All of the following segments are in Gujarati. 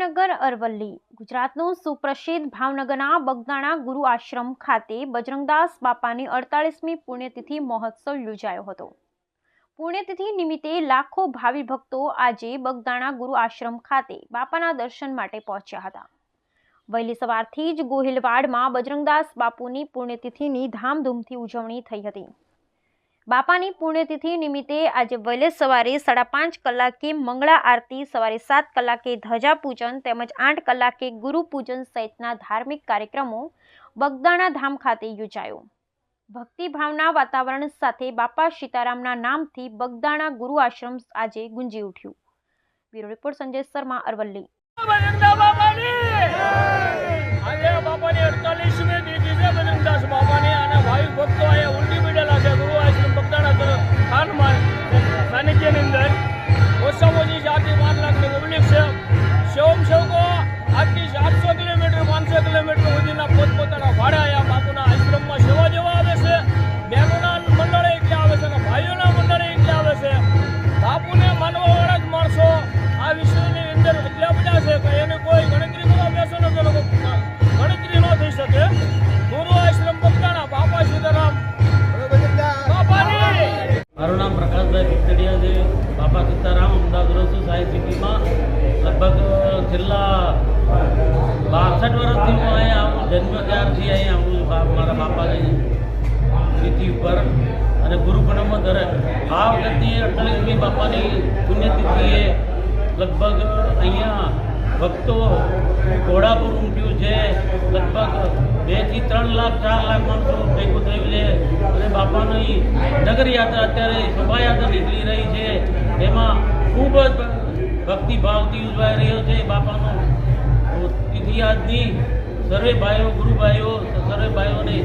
અરવલ્લી. ગુજરાતનું સુપ્રસિદ્ધ ભાવનગરના બગદાણા ગુરુ આશ્રમ ખાતે બજરંગદાસ બાપાની અડતાલીસમી પુણ્યતિથિ મહોત્સવ યોજાયો હતો. પુણ્યતિથિ નિમિત્તે લાખો ભાવિ ભક્તો આજે બગદાણા ગુરુ આશ્રમ ખાતે બાપાના દર્શન માટે પહોંચ્યા હતા. વહેલી સવારથી જ ગોહિલવાડમાં બજરંગદાસ બાપુની પુણ્યતિથિની ધામધૂમથી ઉજવણી થઈ હતી. બાપાની પુણ્યતિથિ નિમિત્તે આજે વહેલે સવારે સાડા પાંચ કલાકે મંગળા આરતી, સવારે સાત કલાકે ધજા પૂજન તેમજ આઠ કલાકે ગુરુ પૂજન સહિતના ધાર્મિક કાર્યક્રમો બગદાણા ધામ ખાતે યોજાયો. ભક્તિભાવના વાતાવરણ સાથે બાપા સીતારામના નામથી બગદાણા ગુરુ આશ્રમ આજે ગુંજી ઉઠ્યું. Bureau report Sanjay Sharma, Aravalli. બાપાની અડતાલીસમી છે કે એને કોઈ ગણતરી કરવા બેસો ને બાપા સીતારામ. મારું નામ પ્રકાશભાઈ ભીખતડિયા છે. બાપા સીતારામ, અમદાવાદ છું સાઈ સિટીમાં. લગભગ છેલ્લા બાસઠ વર્ષથી હું અહીંયા જન્મ ત્યારથી અહીંયા આવું મારા બાપાની તિથિ ઉપર. અને ગુરુ દરે આ વખતની અડતાલીસમી બાપાની પુણ્યતિથિએ લગભગ અહીંયા ભક્તો ઘોડાપુર ઉમટ્યું છે, લગભગ બેથી ત્રણ લાખ, ચાર લાખ માણસો ભેગું થયું છે અને બાપાની નગર યાત્રા અત્યારે શોભાયાત્રા નીકળી રહી છે. એમાં ખૂબ જ ભક્તિભાવથી ઉજવાઈ રહ્યો છે બાપાનો. તિથિ સર્વે ભાઈઓ ગુરુભાઈઓ સર્વે ભાઈઓને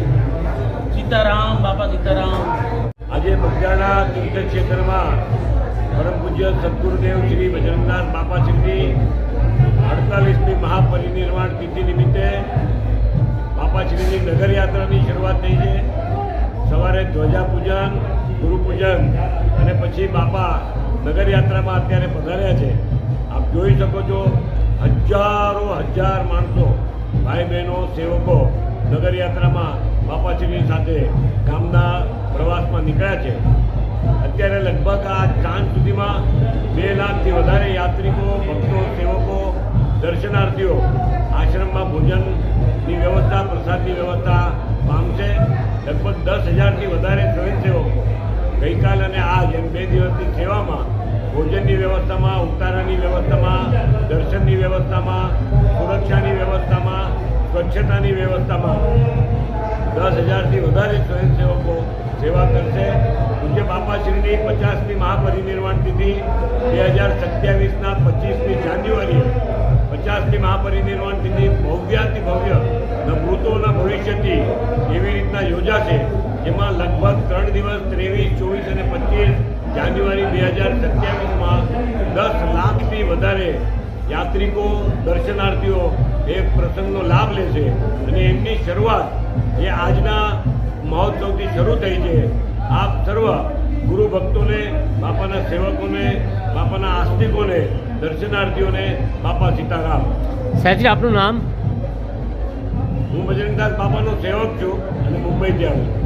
સીતારામ, બાપા સીતારામ. આજે બગદાણા તીર્થક્ષેત્રમાં પરમ પૂજ્ય સદગુરુદેવ શ્રી બજરંગનાથ બાપાશ્રીની અડતાલીસમી મહાપરિનિર્વાણ તિથિ નિમિત્તે બાપાશ્રીની નગરયાત્રાની શરૂઆત થઈ છે. સવારે ધ્વજા પૂજન ગુરુ અને પછી બાપા નગરયાત્રામાં અત્યારે પધાર્યા છે. આપ જોઈ શકો છો હજારો હજાર માણસો ભાઈ બહેનો સેવકો નગરયાત્રામાં બાપાશ્રીની સાથે ગામના પ્રવાસમાં નીકળ્યા છે. અત્યારે લગભગ આ ચાંદ સુધીમાં બે લાખથી વધારે યાત્રિકો, ભક્તો દર્શનાર્થીઓ, આશ્રમમાં ભોજનની વ્યવસ્થા, પ્રસાદની વ્યવસ્થા પામશે લગભગ દસ હજારથી વધારે સ્વયંસેવકો ગઈકાલ અને આજ એમ બે દિવસની સેવામાં ભોજનની વ્યવસ્થામાં, ઉતારાની વ્યવસ્થામાં, દર્શનની વ્યવસ્થામાં, સુરક્ષાની વ્યવસ્થામાં, સ્વચ્છતાની વ્યવસ્થામાં દસ હજારથી વધારે સ્વયંસેવકો સેવા કરશે. પૂજ્ય બાપાશ્રીની પચાસમી મહાપરિનિર્વાણ તિથિ બે હજાર સત્યાવીસના પચીસમી જાન્યુઆરીએ ભવ્યાતિ ભવ્ય ન ભૂતો ભવિષ્યથી એવી રીતના યોજાશે, જેમાં લગભગ ત્રણ દિવસ, ત્રેવીસ, ચોવીસ અને પચીસ જાન્યુઆરી બે હજાર સત્યાવીસમાં દસ લાખથી વધારે યાત્રિકો, દર્શનાર્થીઓ એ પ્રસંગનો લાભ લેશે અને એમની શરૂઆત જે આજના મહોત્સવથી શરૂ થઈ છે. આપ સર્વ ગુરુ ભક્તોને, બાપાના સેવકોને, બાપાના આસ્તિકોને, દર્શનાર્થીઓને બાપા સીતારામ. સાહેબજી, આપનું નામ? હું બજરંગદાસ બાબાનો સેવક છું અને મુંબઈથી આવું છું.